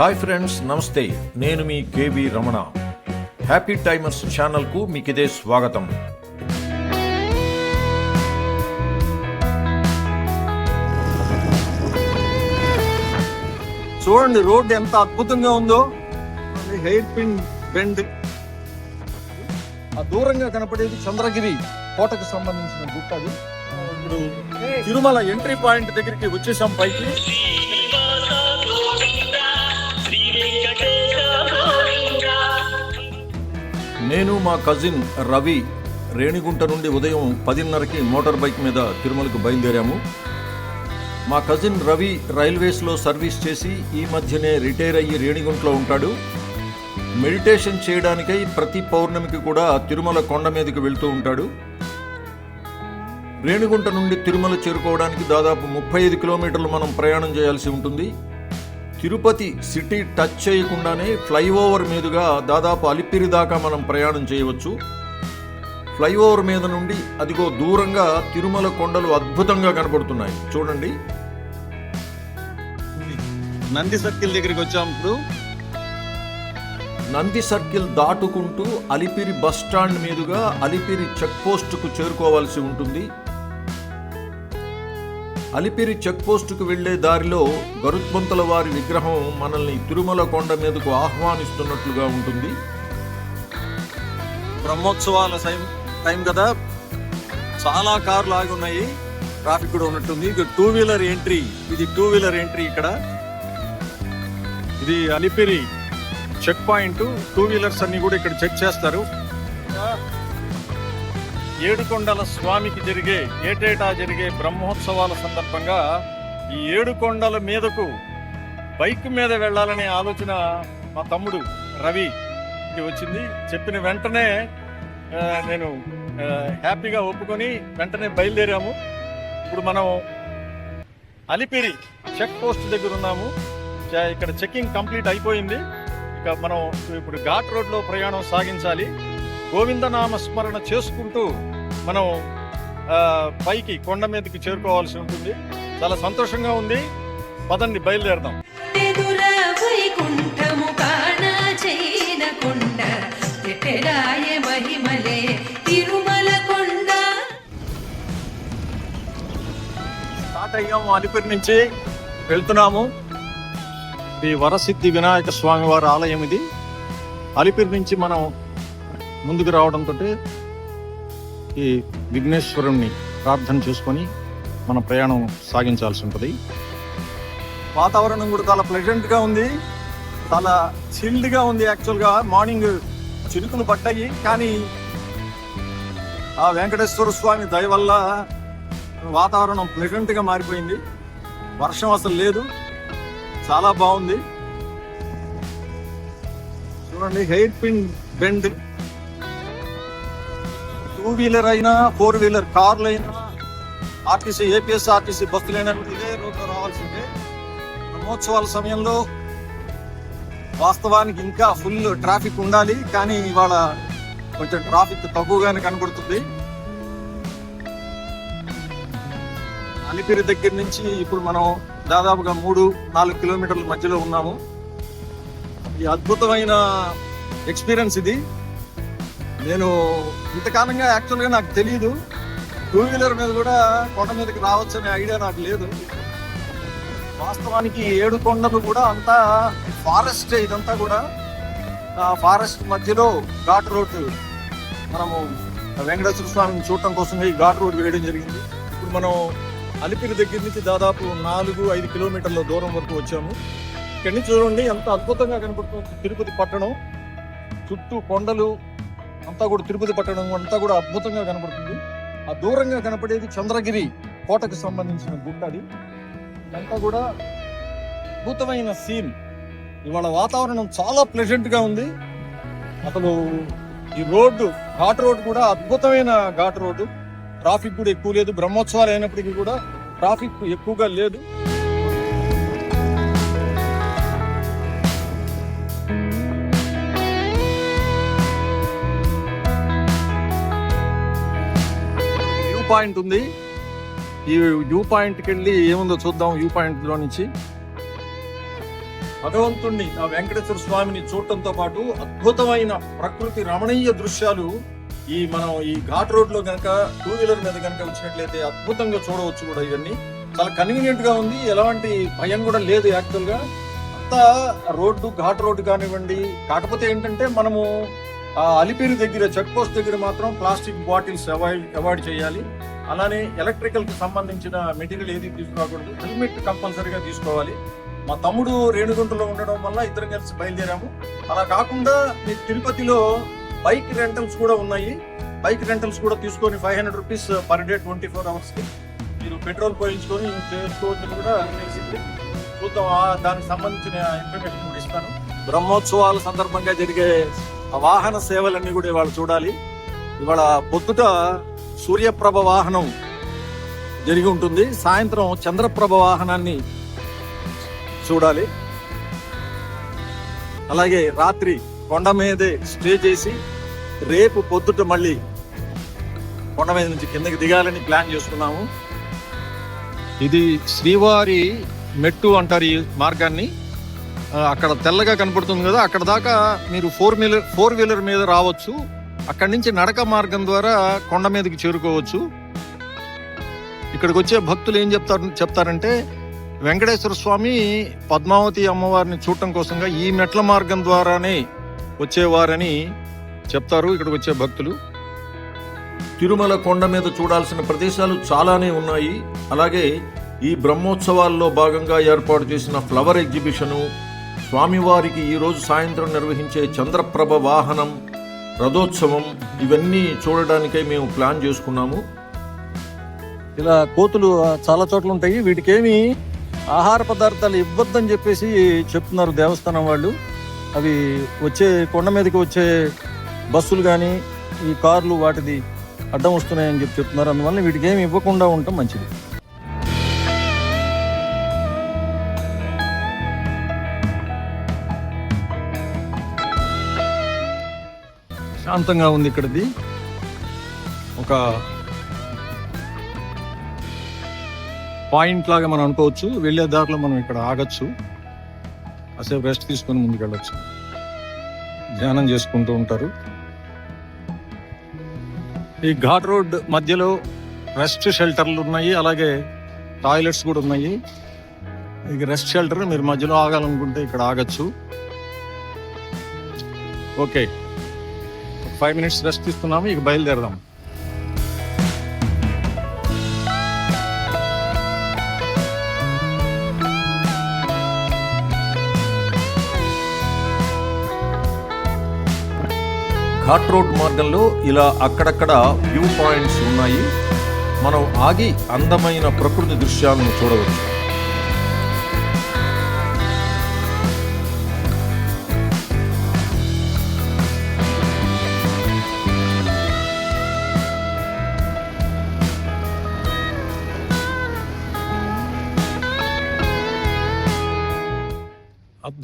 Hi friends నమస్తే. నేను మీ K V Ramana. Happy timers ఛానల్కు మీకు ఇదే స్వాగతం. చూడండి రోడ్డు ఎంత అద్భుతంగా ఉందో. Hair pin bend. ఆ దూరంగా కనపడేది చంద్రగిరి కోటకు సంబంధించిన గుట్ట అది. ఇప్పుడు తిరుమల ఎంట్రీ పాయింట్ దగ్గరికి వచ్చేసాం పైకి. నేను మా కజిన్ రవి రేణిగుంట నుండి ఉదయం పదిన్నరకి మోటార్ బైక్ మీద తిరుమలకు బయలుదేరాము. మా కజిన్ రవి రైల్వేస్లో సర్వీస్ చేసి ఈ మధ్యనే రిటైర్ అయ్యి రేణిగుంటలో ఉంటాడు. మెడిటేషన్ చేయడానికై ప్రతి పౌర్ణమికి కూడా తిరుమల కొండ మీదకి వెళ్తూ ఉంటాడు. రేణిగుంట నుండి తిరుమల చేరుకోవడానికి దాదాపు ముప్పై ఐదు కిలోమీటర్లు మనం ప్రయాణం చేయాల్సి ఉంటుంది. తిరుపతి సిటీ టచ్ చేయకుండానే ఫ్లైఓవర్ మీదుగా దాదాపు అలిపిరి దాకా మనం ప్రయాణం చేయవచ్చు. ఫ్లైఓవర్ మీద నుండి అదిగో దూరంగా తిరుమల కొండలు అద్భుతంగా కనబడుతున్నాయి చూడండి. నంది సర్కిల్ దగ్గరికి వచ్చాం ఇప్పుడు. నంది సర్కిల్ దాటుకుంటూ అలిపిరి బస్ స్టాండ్ మీదుగా అలిపిరి చెక్ పోస్టుకు చేరుకోవాల్సి ఉంటుంది. అలిపిరి చెక్పోస్టుకు వెళ్ళే దారిలో గరుత్మంతుల వారి విగ్రహం మనల్ని తిరుమల కొండ మీదకు ఆహ్వానిస్తున్నట్లుగా ఉంటుంది. బ్రహ్మోత్సవాల టైం టైం కదా? చాలా కార్లు ఆగి ఉన్నాయి. ట్రాఫిక్ కూడా ఉన్నట్టుంది. ఇది టూ వీలర్ ఎంట్రీ. ఇది టూ వీలర్ ఎంట్రీ ఇక్కడ. ఇది Alipiri check point. Two wheelers అన్ని కూడా ఇక్కడ చెక్ చేస్తారు. ఏడుకొండల స్వామికి జరిగే ఏటేటా జరిగే బ్రహ్మోత్సవాల సందర్భంగా ఈ ఏడుకొండల మీదకు బైక్ మీద వెళ్ళాలనే ఆలోచన మా తమ్ముడు రవికి వచ్చింది. చెప్పిన వెంటనే నేను హ్యాపీగా ఒప్పుకొని వెంటనే బయలుదేరాము. ఇప్పుడు మనం అలిపిరి చెక్ పోస్ట్ దగ్గర ఉన్నాము. ఇక్కడ చెకింగ్ కంప్లీట్ అయిపోయింది. ఇక మనం ఇప్పుడు ఘాట్ రోడ్లో ప్రయాణం సాగించాలి. గోవిందనామ స్మరణ చేసుకుంటూ మనం పైకి కొండ మీదకి చేరుకోవాల్సి ఉంటుంది. చాలా సంతోషంగా ఉంది. పదండి బయలుదేరదాం. స్టార్ట్ అయ్యాము అలిపిరి నుంచి. వెళ్తున్నాము. ఇది వరసిద్ధి వినాయక స్వామి వారి ఆలయం ఇది. అలిపిరి నుంచి మనం ముందుకు రావడంతో ఈ విఘ్నేశ్వరుణ్ణి ప్రార్థన చేసుకొని మన ప్రయాణం సాగించాల్సి ఉంటుంది. వాతావరణం కూడా చాలా ప్లెజెంట్గా ఉంది. చాలా చిల్డ్గా ఉంది యాక్చువల్గా మార్నింగ్ చిరుకులు పడ్డాయి. కానీ ఆ వెంకటేశ్వర స్వామి దయ వల్ల వాతావరణం ప్లెజెంట్గా మారిపోయింది. వర్షం అసలు లేదు. చాలా బాగుంది. చూడండి hair pin bend. Two wheeler అయినా ఫోర్ వీలర్ కార్లు అయినా ఆర్టీసీ ఏపీఎస్ ఆర్టీసీ బస్సులైనా కూడా ఇదే రోడ్లో రావాల్సిందే. బ్రహ్మోత్సవాల సమయంలో వాస్తవానికి ఇంకా ఫుల్ ట్రాఫిక్ ఉండాలి కానీ ఇవాళ కొంచెం ట్రాఫిక్ తక్కువగానే కనబడుతుంది. అలిపిరి దగ్గర నుంచి ఇప్పుడు మనం దాదాపుగా మూడు నాలుగు కిలోమీటర్ల మధ్యలో ఉన్నాము. ఈ అద్భుతమైన ఎక్స్పీరియన్స్ ఇది. నేను ఇంతకాలంగా యాక్చువల్గా నాకు తెలియదు టూ వీలర్ మీద కూడా కొండ మీదకి రావచ్చు అనే ఐడియా నాకు లేదు. వాస్తవానికి ఏడు కొండలు కూడా అంతా ఫారెస్ట్ ఇదంతా కూడా ఫారెస్ట్ మధ్యలో ఘాట్ రోడ్ మనము వెంకటేశ్వర స్వామిని చూడటం కోసం ఈ ఘాట్ రోడ్ వేయడం జరిగింది. ఇప్పుడు మనం అలిపిరి దగ్గర నుంచి దాదాపు నాలుగు ఐదు కిలోమీటర్ల దూరం వరకు వచ్చాము. ఇక్కడి నుంచి చూడండి ఎంత అద్భుతంగా కనపడుతుంది. తిరుపతి పట్టణం చుట్టూ కొండలు అంతా కూడా తిరుపతి పట్టణం అంతా కూడా అద్భుతంగా కనపడుతుంది. ఆ దూరంగా కనపడేది చంద్రగిరి కోటకు సంబంధించిన గుట్ట అది. ఇదంతా కూడా అద్భుతమైన సీన్ ఇవాళ వాతావరణం చాలా ప్లెజెంట్గా ఉంది. అసలు ఈ రోడ్డు ఘాట్ రోడ్ కూడా అద్భుతమైన ఘాట్ రోడ్డు. ట్రాఫిక్ కూడా ఎక్కువ లేదు. బ్రహ్మోత్సవాలు అయినప్పటికీ కూడా ట్రాఫిక్ ఎక్కువగా లేదు. పాయింట్ ఉంది. ఈ వ్యూ పాయింట్కి వెళ్ళి ఏముందో చూద్దాం వ్యూ పాయింట్లో నుంచి. భగవంతుణ్ణి ఆ వెంకటేశ్వర స్వామిని చూడటంతో పాటు అద్భుతమైన ప్రకృతి రమణీయ దృశ్యాలు ఈ మనం ఈ ఘాట్ రోడ్లో కనుక టూ వీలర్ మీద కనుక వచ్చినట్లయితే అద్భుతంగా చూడవచ్చు కూడా ఇవన్నీ. చాలా కన్వీనియంట్గా ఉంది. ఎలాంటి భయం కూడా లేదు యాక్చువల్గా. అంతా రోడ్డు ఘాట్ రోడ్డు కానివ్వండి. కాకపోతే ఏంటంటే మనము ఆ అలిపిరి దగ్గర చెక్ పోస్ట్ దగ్గర మాత్రం ప్లాస్టిక్ బాటిల్స్ అవాయిడ్ అవాయిడ్ చేయాలి. అలానే ఎలక్ట్రికల్కి సంబంధించిన మెటీరియల్ ఏది తీసుకురాకూడదు హెల్మెట్ కంపల్సరీగా తీసుకోవాలి. మా తమ్ముడు రేణుగుంటలో ఉండడం వల్ల ఇద్దరం కలిసి బయలుదేరాము. అలా కాకుండా మీకు తిరుపతిలో బైక్ రెంటల్స్ కూడా ఉన్నాయి. బైక్ రెంటల్స్ కూడా తీసుకొని five hundred rupees per day twenty four అవర్స్కి మీరు పెట్రోల్ పోయించుకొని చేసుకోవచ్చు కూడా తెలిసింది. చూద్దాం దానికి సంబంధించిన ఇన్ఫర్మేషన్ కూడా ఇస్తాను. బ్రహ్మోత్సవాల సందర్భంగా జరిగే ఆ వాహన సేవలన్నీ కూడా ఇవాళ చూడాలి. ఇవాళ పొద్దుట సూర్యప్రభ వాహనం జరిగి ఉంటుంది. సాయంత్రం చంద్రప్రభ వాహనాన్ని చూడాలి. అలాగే రాత్రి కొండ మీదే స్టే చేసి రేపు పొద్దుట మళ్ళీ కొండ మీద నుంచి కిందకి దిగాలని ప్లాన్ చేసుకున్నాము. ఇది శ్రీవారి మెట్టు అంటారు ఈ మార్గాన్ని. అక్కడ తెల్లగా కనపడుతుంది కదా అక్కడ దాకా మీరు ఫోర్ వీలర్ ఫోర్ వీలర్ మీద రావచ్చు. అక్కడి నుంచి నడక మార్గం ద్వారా కొండ మీదకి చేరుకోవచ్చు. ఇక్కడికి వచ్చే భక్తులు ఏం చెప్తారు చెప్తారంటే వెంకటేశ్వర స్వామి పద్మావతి అమ్మవారిని చూడటం కోసంగా ఈ మెట్ల మార్గం ద్వారానే వచ్చేవారని చెప్తారు ఇక్కడికి వచ్చే భక్తులు. తిరుమల కొండ మీద చూడాల్సిన ప్రదేశాలు చాలానే ఉన్నాయి. అలాగే ఈ బ్రహ్మోత్సవాల్లో భాగంగా ఏర్పాటు చేసిన ఫ్లవర్ ఎగ్జిబిషను స్వామివారికి ఈరోజు సాయంత్రం నిర్వహించే చంద్రప్రభ వాహనం రథోత్సవం ఇవన్నీ చూడడానికై మేము ప్లాన్ చేసుకున్నాము. ఇలా కోతులు చాలా చోట్ల ఉంటాయి. వీటికేమి ఆహార పదార్థాలు ఇవ్వద్దని చెప్పేసి చెప్తున్నారు దేవస్థానం వాళ్ళు. అవి వచ్చే కొండ మీదకి వచ్చే బస్సులు కానీ ఈ కార్లు వాటిది అడ్డం వస్తున్నాయని చెప్పి చెప్తున్నారు. అందువల్ల వీటికి ఏమి ఇవ్వకుండా ఉండటం మంచిది. శాంతంగా ఉంది ఇక్కడది. ఒక పాయింట్ లాగా మనం అనుకోవచ్చు. వెళ్ళే దారిలో మనం ఇక్కడ ఆగచ్చు. అసేపు రెస్ట్ తీసుకొని ముందుకు వెళ్ళచ్చు ధ్యానం చేసుకుంటూ ఉంటారు. ఈ ఘాట్ రోడ్ మధ్యలో రెస్ట్ షెల్టర్లు ఉన్నాయి. అలాగే టాయిలెట్స్ కూడా ఉన్నాయి. ఇది రెస్ట్ షెల్టర్ మీరు మధ్యలో ఆగాలనుకుంటే ఇక్కడ ఆగచ్చు. ఓకే. ఫైవ్ మినిట్స్ రెస్ట్ తీసుకున్నాము ఇక బయలుదేరదాం. ఘాట్ రోడ్ మార్గంలో ఇలా అక్కడక్కడ వ్యూ పాయింట్స్ ఉన్నాయి. మనం ఆగి అందమైన ప్రకృతి దృశ్యాలను చూడవచ్చు.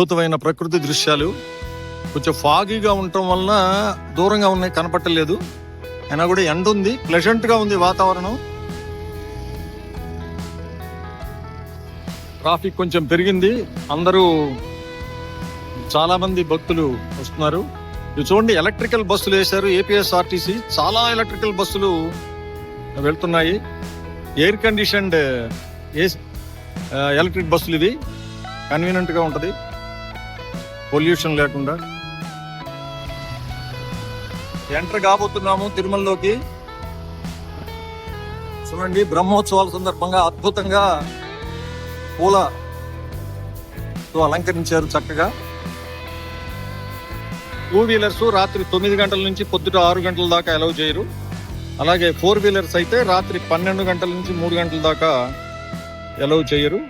అద్భుతమైన ప్రకృతి దృశ్యాలు. కొంచెం ఫాగీగా ఉండటం వలన దూరంగా ఉన్నాయి కనపట్టలేదు. అయినా కూడా ఎండ ఉంది ప్లెజెంట్గా ఉంది వాతావరణం. ట్రాఫిక్ కొంచెం పెరిగింది. అందరూ చాలా మంది భక్తులు వస్తున్నారు. ఇది చూడండి ఎలక్ట్రికల్ బస్సులు వేశారు ఏపీఎస్ఆర్టీసీ చాలా ఎలక్ట్రికల్ బస్సులు వెళ్తున్నాయి. ఎయిర్ కండిషన్డ్ ఎలక్ట్రిక్ బస్సులు ఇవి. కన్వీనియంట్గా ఉంటది. పొల్యూషన్ లేకుండా. ఎంటర్ కాబోతున్నాము తిరుమలలోకి. చూడండి బ్రహ్మోత్సవాల సందర్భంగా అద్భుతంగా పూలతో అలంకరించారు చక్కగా. టూ వీలర్స్ రాత్రి తొమ్మిది గంటల నుంచి పొద్దుట ఆరు గంటల దాకా అలౌ చేయరు. అలాగే ఫోర్ వీలర్స్ అయితే రాత్రి పన్నెండు గంటల నుంచి మూడు గంటల దాకా అలౌ చేయరు.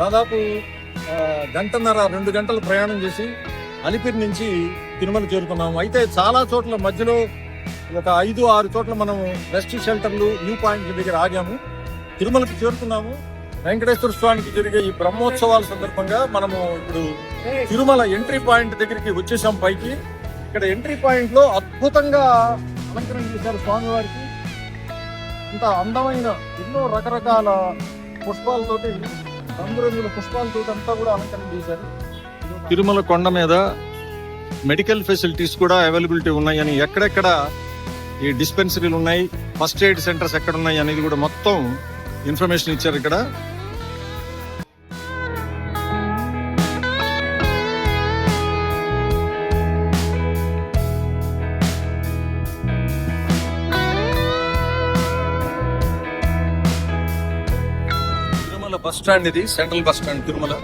దాదాపు గంటన్నర రెండు గంటలు ప్రయాణం చేసి అలిపిరి నుంచి తిరుమల చేరుకున్నాము. అయితే చాలా చోట్ల మధ్యలో ఒక ఐదు ఆరు చోట్ల మనం రెస్ట్ షెల్టర్లు వ్యూ పాయింట్ల దగ్గర ఆగాము. తిరుమలకి చేరుకున్నాము. వెంకటేశ్వర స్వామికి జరిగే ఈ బ్రహ్మోత్సవాల సందర్భంగా మనము ఇప్పుడు తిరుమల ఎంట్రీ పాయింట్ దగ్గరికి వచ్చేసాం పైకి. ఇక్కడ ఎంట్రీ పాయింట్లో అద్భుతంగా అలంకరణ చేశారు స్వామివారికి. ఇంత అందమైన ఎన్నో రకరకాల పుష్పాలతోటి రంగురంగుల పుష్పాలతో అంతా కూడా అలంకరణ చేశారు. తిరుమల కొండ మీద మెడికల్ ఫెసిలిటీస్ కూడా అవైలబిలిటీ ఉన్నాయని ఎక్కడెక్కడ ఈ డిస్పెన్సరీలు ఉన్నాయి ఫస్ట్ ఎయిడ్ సెంటర్స్ ఎక్కడ ఉన్నాయి అనేది కూడా మొత్తం ఇన్ఫర్మేషన్ ఇచ్చారు ఇక్కడ. బస్ స్టాండ్ ఇది central bus stand Tirumala.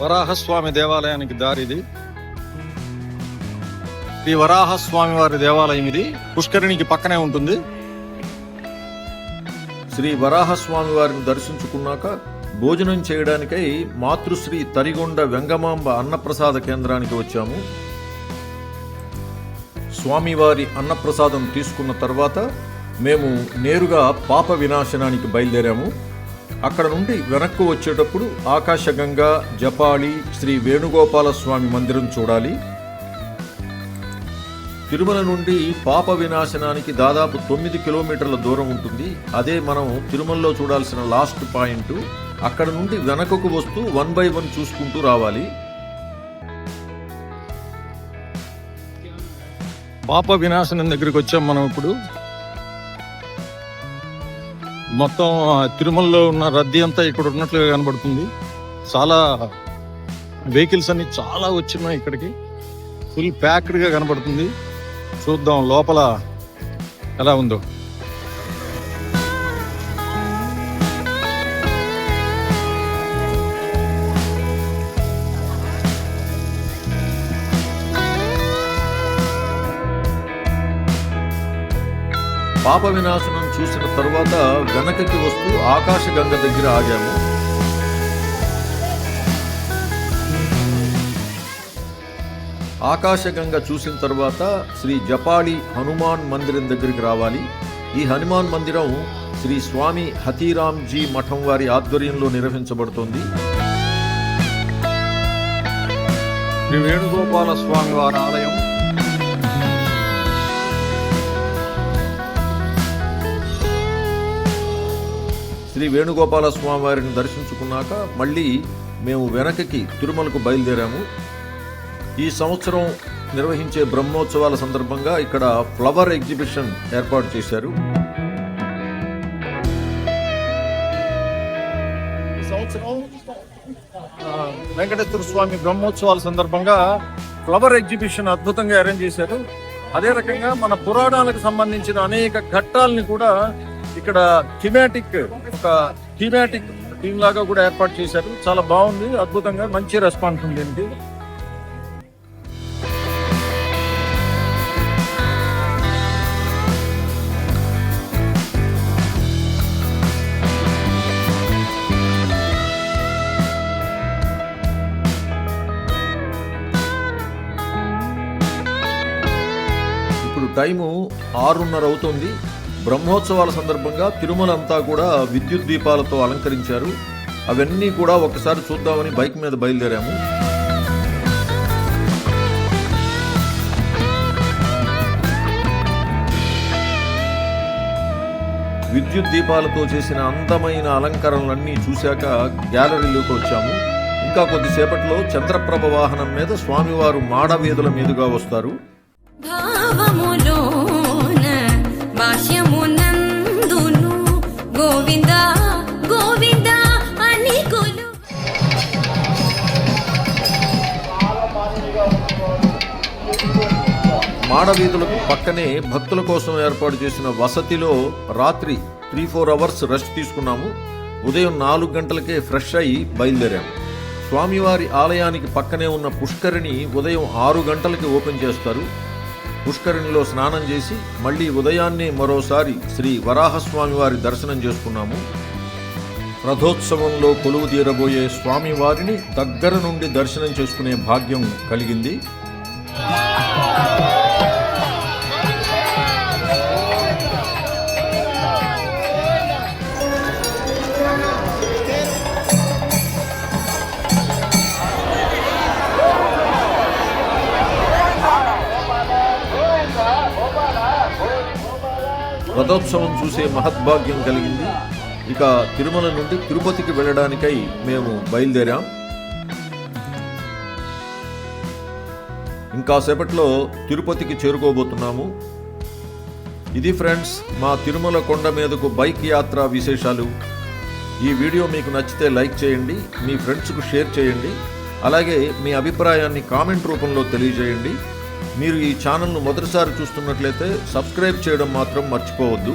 Varahaswami దేవాలయానికి దారి ఇది శ్రీ వరాహస్వామి వారి దేవాలయం ఇది. పుష్కరిణికి పక్కనే ఉంటుంది. శ్రీ వరాహస్వామి వారిని దర్శించుకున్నాక భోజనం చేయడానికై మాతృశ్రీ తరిగొండ వెంగమాంబ అన్నప్రసాద కేంద్రానికి వచ్చాము. స్వామివారి అన్నప్రసాదం తీసుకున్న తర్వాత మేము నేరుగా పాప వినాశనానికి బయలుదేరాము. అక్కడ నుండి వెనక్కు వచ్చేటప్పుడు ఆకాశగంగా జపాలి శ్రీ వేణుగోపాల స్వామి మందిరం చూడాలి. తిరుమల నుండి పాప వినాశనానికి దాదాపు తొమ్మిది కిలోమీటర్ల దూరం ఉంటుంది. అదే మనం తిరుమలలో చూడాల్సిన లాస్ట్ పాయింట్. అక్కడ నుండి వెనకకు వస్తూ వన్ బై వన్ చూసుకుంటూ రావాలి. పాప వినాశనం దగ్గరికి వచ్చాం మనం ఇప్పుడు. మొత్తం తిరుమలలో ఉన్న రద్దీ అంతా ఇక్కడ ఉన్నట్లుగా కనబడుతుంది. చాలా వెహికల్స్ అన్ని చాలా వచ్చినాయి ఇక్కడికి. ఫుల్ ప్యాక్డ్గా కనబడుతుంది. చూద్దాం లోపల ఎలా ఉందో. పాప వినాశనం చూసిన తర్వాత వెనకకి వస్తూ ఆకాశగంగ దగ్గర ఆగాము. ఆకాశగంగ చూసిన తర్వాత శ్రీ జపాళి హనుమాన్ మందిరం దగ్గరికి రావాలి. ఈ హనుమాన్ మందిరం శ్రీ స్వామి హతీరాంజీ మఠం వారి ఆధ్వర్యంలో నిర్వహించబడుతోంది. శ్రీ వేణుగోపాల స్వామి వారి ఆలయం శ్రీ వేణుగోపాల స్వామి వారిని దర్శించుకున్నాక మళ్ళీ మేము వెనకకి తిరుమలకు బయలుదేరాము. ఈ సంవత్సరం నిర్వహించే బ్రహ్మోత్సవాల సందర్భంగా ఇక్కడ ఫ్లవర్ ఎగ్జిబిషన్ ఏర్పాటు చేశారు. ఈ సంవత్సరం వెంకటేశ్వర స్వామి బ్రహ్మోత్సవాల సందర్భంగా ఫ్లవర్ ఎగ్జిబిషన్ అద్భుతంగా అరేంజ్ చేశారు. అదే రకంగా మన పురాణాలకు సంబంధించిన అనేక ఘట్టాలని కూడా ఇక్కడ థిమాటిక్ ఒక థిమాటిక్ థీమ్ లాగా కూడా ఏర్పాటు చేశారు. చాలా బాగుంది అద్భుతంగా మంచి రెస్పాన్స్ ఉంది దీనికి. ఇప్పుడు టైము ఆరున్నర అవుతుంది. బ్రహ్మోత్సవాల సందర్భంగా తిరుమల అంతా కూడా విద్యుత్ దీపాలతో అలంకరించారు. అవన్నీ కూడా ఒకసారి చూద్దామని బైక్ మీద బయలుదేరాము. విద్యుత్ దీపాలతో చేసిన అందమైన అలంకరణలన్నీ చూశాక గ్యాలరీలోకి వచ్చాము. ఇంకా కొద్దిసేపట్లో చంద్రప్రభ వాహనం మీద స్వామివారు మాడ వీధుల మీదుగా వస్తారు. మాడవీధులకు పక్కనే భక్తుల కోసం ఏర్పాటు చేసిన వసతిలో రాత్రి త్రీ ఫోర్ అవర్స్ రెస్ట్ తీసుకున్నాము. ఉదయం నాలుగు గంటలకే ఫ్రెష్ అయ్యి బయలుదేరాము. స్వామివారి ఆలయానికి పక్కనే ఉన్న పుష్కరిణి ఉదయం ఆరు గంటలకి ఓపెన్ చేస్తారు. పుష్కరిణిలో స్నానం చేసి మళ్ళీ ఉదయాన్నే మరోసారి శ్రీ వరాహస్వామి వారి దర్శనం చేసుకున్నాము. రథోత్సవంలో కొలువు తీరబోయే స్వామివారిని దగ్గర నుండి దర్శనం చేసుకునే భాగ్యం కలిగింది. రథోత్సవం చూసే మహద్భాగ్యం కలిగింది. ఇక తిరుమల నుండి తిరుపతికి వెళ్ళడానికై మేము బయలుదేరాం. ఇంకా సేపట్లో తిరుపతికి చేరుకోబోతున్నాము. ఇది ఫ్రెండ్స్ మా తిరుమల కొండ మీదకు బైక్ యాత్ర విశేషాలు. ఈ వీడియో మీకు నచ్చితే లైక్ చేయండి మీ ఫ్రెండ్స్కు షేర్ చేయండి అలాగే మీ అభిప్రాయాన్ని కామెంట్ రూపంలో తెలియజేయండి. మీరు ఈ ఛానల్ను మొదటిసారి చూస్తున్నట్లయితే సబ్స్క్రైబ్ చేయడం మాత్రం మర్చిపోవద్దు.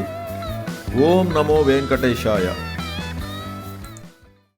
ఓం నమో వెంకటేశాయ.